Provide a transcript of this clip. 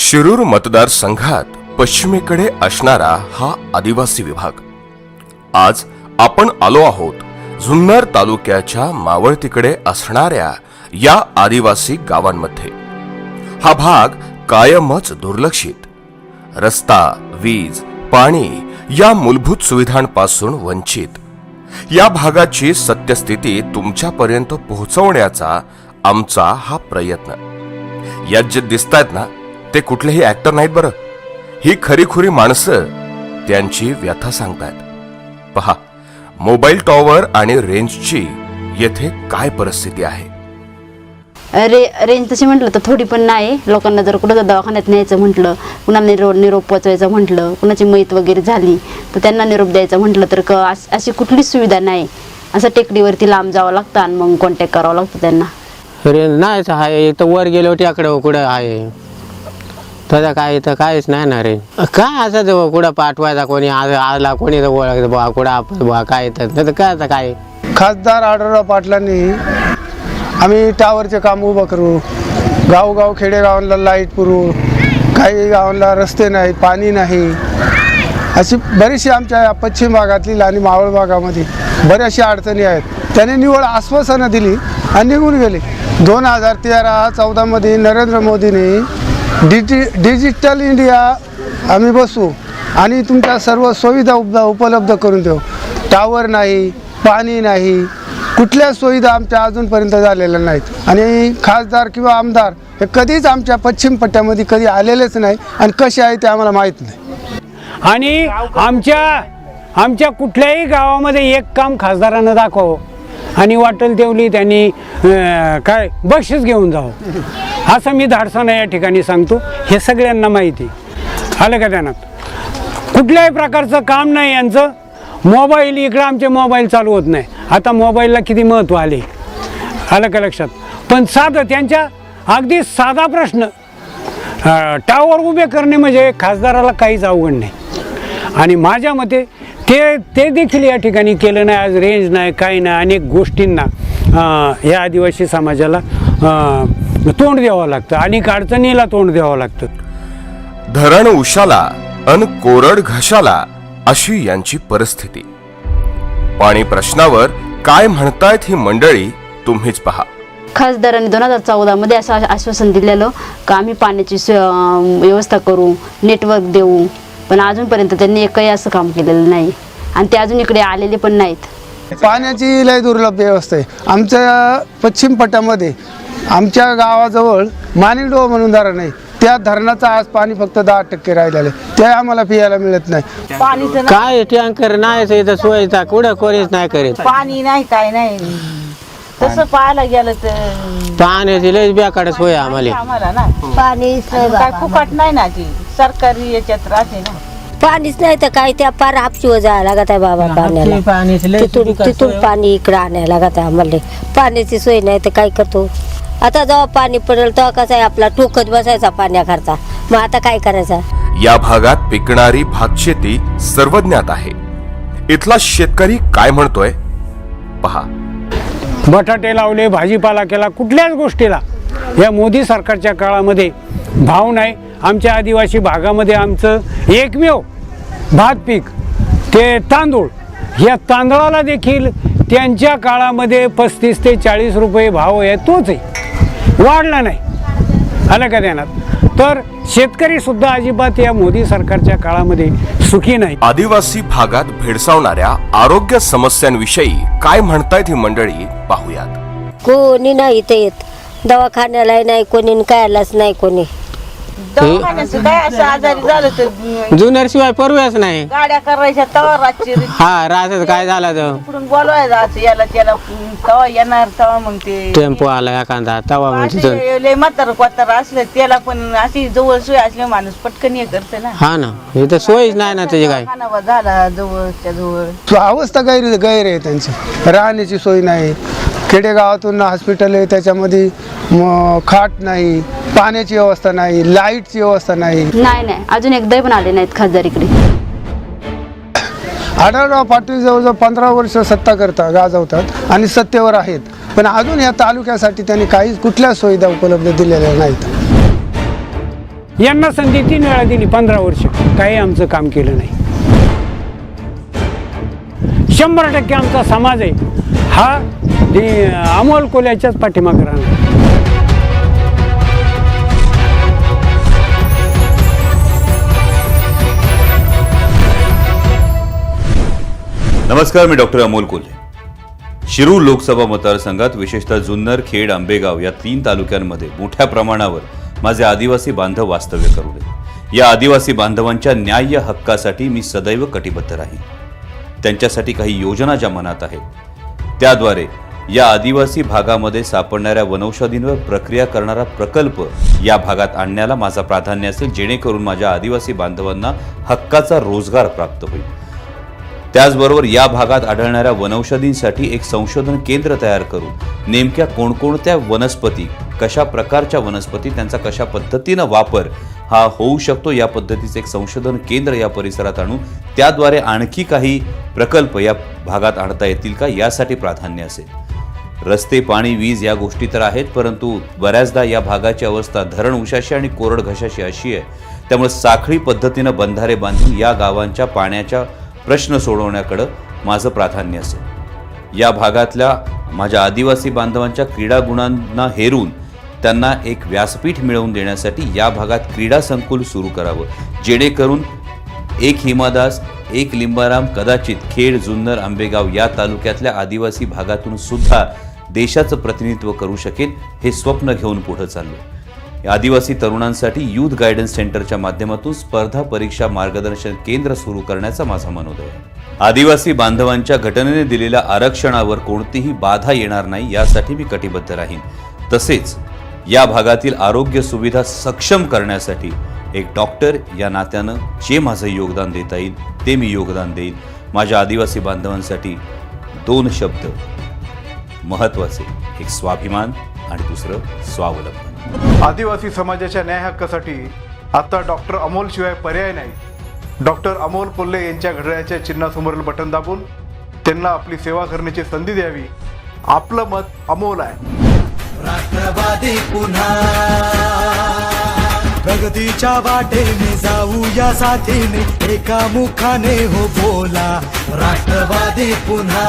शिरूर मतदारसंघात पश्चिमेकडे असणारा हा आदिवासी विभाग. आज आपण आलो आहोत जुन्नर तालुक्याच्या मावळतीकडे असणाऱ्या या आदिवासी गावांमध्ये. हा भाग कायमच दुर्लक्षित. रस्ता वीज पाणी या मूलभूत सुविधांपासून वंचित. या भागाची सत्यस्थिती तुमच्यापर्यंत पोहोचवण्याचा आमचा हा प्रयत्न. यात जे दिसतायत ना ते कुठलेही ऍक्टर नाहीत बरं. ही खरीखुरी माणसं त्यांची व्यथा सांगतायत. पहा मोबाईल टॉवर आणि रेंजची येथे काय परिस्थिती आहे? रे रेंज तशी म्हटलं तर थोडी पण नाही. लोकांना जर कुठं दवाखान्यात न्यायचं म्हटलं कुणाला निरोप निरोप पोचवायचं म्हटलं कुणाची मैत वगैरे झाली तर त्यांना निरोप द्यायचं म्हटलं तर क अश- कुठलीच सुविधा नाही. असं टेकडीवरती लांब जावं लागतं आणि मग कॉन्टॅक्ट करावं लागतं त्यांना. रेंज नाहीच आहे. इथं वर गेलो तिकडं कुठं आहे. तसं काय इथं काहीच नाही ना रे. काय असं ते कुठं पाठवायचा कोणी आज आला कोणी तर ओळख बा कुठं आपण बा काय येतं त्याचं तर काय आता काय? खासदार आढळराव पाटलांनी आम्ही टावरचे काम उभं करू. गावगाव खेडेगावांना लाइट पुरू. काही गावांना रस्ते नाही पाणी नाही. अशी बरीचशी आमच्या या पश्चिम भागातील आणि मावळ भागामध्ये बऱ्याचशा अडचणी आहेत. त्याने निवड आश्वासनं दिली आणि निघून गेले. दोन हजार तेरा चौदामध्ये नरेंद्र मोदीने डिजि डिजिटल इंडिया आम्ही बसू आणि तुमच्या सर्व सुविधा उपदा उपलब्ध करून देऊ. टावर नाही पाणी नाही कुठल्या सुविधा आमच्या अजूनपर्यंत झालेल्या नाहीत. आणि खासदार किंवा आमदार हे कधीच आमच्या पश्चिम पट्ट्यामध्ये कधी आलेलेच नाही आणि कसे आहे ते आम्हाला माहीत नाही. आणि आमच्या आमच्या कुठल्याही गावामध्ये एक काम खासदारानं दाखव. आणि वाटेल तेवली त्यांनी काय बक्षीस घेऊन जावं. असं मी धाडसानं या ठिकाणी सांगतो. हे सगळ्यांना माहिती. आलं का त्यांना कुठल्याही प्रकारचं काम नाही यांचं. मोबाईल इकडं आमचे मोबाईल चालू होत नाही. आता मोबाईलला किती महत्त्व आले? आलं का लक्षात? पण साधं त्यांच्या अगदी साधा प्रश्न. टावर उभे करणे म्हणजे खासदाराला काहीच अवघड नाही. आणि माझ्या मते ते ते देखील या ठिकाणी केलं नाही. आज रेंज नाही काही नाही. अनेक गोष्टींना या आदिवासी समाजाला तोंड द्यावं लागतं. अनेक अडचणीला तोंड द्यावं लागतं. धरण उशाला अन कोरड घशाला अशी यांची परिस्थिती. पाणी प्रश्नावर काय म्हणतायत ही मंडळी तुम्हीच पहा. खासदारांनी दोन हजार चौदामध्ये असं आश- आश्वासन दिलेलं का आम्ही पाण्याची व्यवस्था करू नेटवर्क देऊ. पण अजूनपर्यंत त्यांनी एकही असं काम केलेलं नाही. आणि ते अजून इकडे आलेले पण नाहीत. पाण्याची लय दुर्लभ व्यवस्था आहे. आमच्या पश्चिम पट्ट्यामध्ये आमच्या गावाजवळ मानिकडो म्हणून धरण आहे. त्या धरणाचं आज पाणी फक्त दहा टक्के राहिलेलं आहे. ते आम्हाला पियायला मिळत नाही. काय टँकर नाहीच इथं सोयीचा. कुठं कोणीच नाही करीत. पाणी नाही काय नाही. तसं पाहायला गेलं तर पाण्याची लयच बेकार सोय आम्हाला. आम्हाला ना. पाणी काय फुकट नाही ना ती. सरकारी याच्यात राहते ना. पाणीच नाही तर काय त्या पार हापशीवर जायला लागत आहे बाबा पाण्याला. तिथून तिथून पाणी इकडं आणायला लागत आहे आम्हाला. पाण्याची सोय नाही तर काय करतो? आता जेव्हा पाणी पडेल तेव्हा कसं आहे आपला? टोकत बसायचा पाण्याकरता. मग आता काय करायचा? या भागात पिकणारी भातशेती सर्वज्ञात आहे. इथला शेतकरी काय म्हणतोय? पहा. बटाटे लावले भाजीपाला केला कुठल्याच गोष्टीला. या मोदी सरकारच्या काळामध्ये भाव नाही आमच्या आदिवासी भागामध्ये आमचं एकमेव भात पीक ते तांदूळ. या तांदळाला देखील त्यांच्या काळामध्ये पस्तीस ते चाळीस रुपये भाव आहे तोच आहे. वाढला नाही. आलं का ध्यानात? तर शेतकरी सुद्धा अजिबात या मोदी सरकारच्या काळामध्ये सुखी नाही. आदिवासी भागात भेडसावणाऱ्या आरोग्य समस्यांविषयी काय म्हणतायत ही मंडळी पाहूयात. कोणी नाही इथे येत. दवाखान्यालाही नाही कोणी कायलाच नाही कोणी. दवाखान्याचं काय असं आजारी झालं तर जुन्याशिवाय परव्याच नाही. गाड्या करायच्या तवा रातची हा राहतात काय झालं तर? इकडून बोलवायचं असं याला त्याला तवा येणार तवा मग ते टेम्पो आला एखादा तवा असे लय म्हातार कोतार असलं त्याला पण अशी जवळ सोय असले माणूस पटकन हे करते ना. हा ना इथं सोयीच नाही ना त्याची काय. खानावा झाला जवळच्या जवळ. तो अवस्था गैर गैर आहे त्यांची. राहण्याची सोय नाही. खेडेगावातून हॉस्पिटल आहे त्याच्यामध्ये म, खाट नाही पाण्याची व्यवस्था नाही लाईटची व्यवस्था नाही. नाही नाही. अजून एकदाही पण आले नाहीत खासदार इकडे आढळराव पाटील जवळजवळ पंधरा वर्ष सत्ता करता गाजवतात आणि सत्तेवर आहेत. पण अजून या तालुक्यासाठी त्यांनी काहीच कुठल्या सुविधा उपलब्ध दिलेल्या नाहीत. यांना संधी तीन वेळा दिली पंधरा वर्ष. काही आमचं काम केलं नाही. शंभर टक्के आमचा समाज आहे. हा अमोल कोल्याच्याच पाठीमागे राहणार. नमस्कार मी डॉक्टर अमोल कोल्हे. शिरूर लोकसभा मतदारसंघात विशेषतः जुन्नर खेड आंबेगाव या तीन तालुक्यांमध्ये मोठ्या प्रमाणावर माझे आदिवासी बांधव वास्तव्य करू दे या आदिवासी बांधवांच्या न्याय्य हक्कासाठी मी सदैव कटिबद्ध राहीन. त्यांच्यासाठी काही योजना ज्या मनात आहेत त्याद्वारे या आदिवासी भागामध्ये सापडणाऱ्या वनौषधींवर प्रक्रिया करणारा प्रकल्प या भागात आणण्याला माझा प्राधान्य असेल जेणेकरून माझ्या आदिवासी बांधवांना हक्काचा रोजगार प्राप्त होईल. त्याचबरोबर या भागात आढळणाऱ्या वनौषधींसाठी एक संशोधन केंद्र तयार करून नेमक्या कोणकोणत्या वनस्पती कशा प्रकारच्या वनस्पती त्यांचा कशा पद्धतीनं वापर हा होऊ शकतो या पद्धतीचं एक संशोधन केंद्र या परिसरात आणून त्याद्वारे आणखी काही प्रकल्प या भागात आणता येतील का? यासाठी प्राधान्य असेल. रस्ते पाणी वीज या गोष्टी तर आहेत परंतु बऱ्याचदा या भागाची अवस्था धरण उशाशी आणि कोरड घशाशी अशी आहे. त्यामुळे साखळी पद्धतीनं बंधारे बांधून या गावांच्या पाण्याच्या प्रश्न सोडवण्याकडं माझं प्राधान्य असेल. या भागातल्या माझ्या आदिवासी बांधवांच्या क्रीडा गुणांना हेरून त्यांना एक व्यासपीठ मिळवून देण्यासाठी या भागात क्रीडा संकुल सुरू करावं. जेणेकरून एक हिमादास एक लिंबाराम कदाचित खेड जुन्नर आंबेगाव या तालुक्यातल्या आदिवासी भागातून सुद्धा देशाचं प्रतिनिधित्व करू शकेल हे स्वप्न घेऊन पुढं चाललो आदिवासी तरुणांसाठी यूथ गायडन्स सेंटरच्या माध्यमातून स्पर्धा परीक्षा मार्गदर्शन केंद्र सुरू करण्याचा माझा मनोदय आदिवासी बांधवांच्या घटनेने दिलेल्या आरक्षणावर कोणतीही बाधा येणार नाही यासाठी मी कटिबद्ध राहीन. तसेच या भागातील आरोग्य सुविधा सक्षम करण्यासाठी एक डॉक्टर या नात्यानं जे माझं योगदान देता येईल ते मी योगदान देईन माझ्या आदिवासी बांधवांसाठी दोन शब्द महत्त्वाचे एक स्वाभिमान आणि दुसरं स्वावलंबन. आदिवासी समाजाच्या न्याय हक्कासाठी आता डॉक्टर अमोल शिवाय पर्याय नाही. डॉक्टर अमोल कोल्हे यांच्या घड्याळ्याच्या चिन्हासमोरील बटन दाबून त्यांना आपली सेवा करण्याची संधी द्यावी. आपलं मत अमोल आहे. राष्ट्रवादी पुन्हा. प्रगतीच्या वाटेने जाऊ या साथीने एका मुखाने हो बोला राष्ट्रवादी पुन्हा.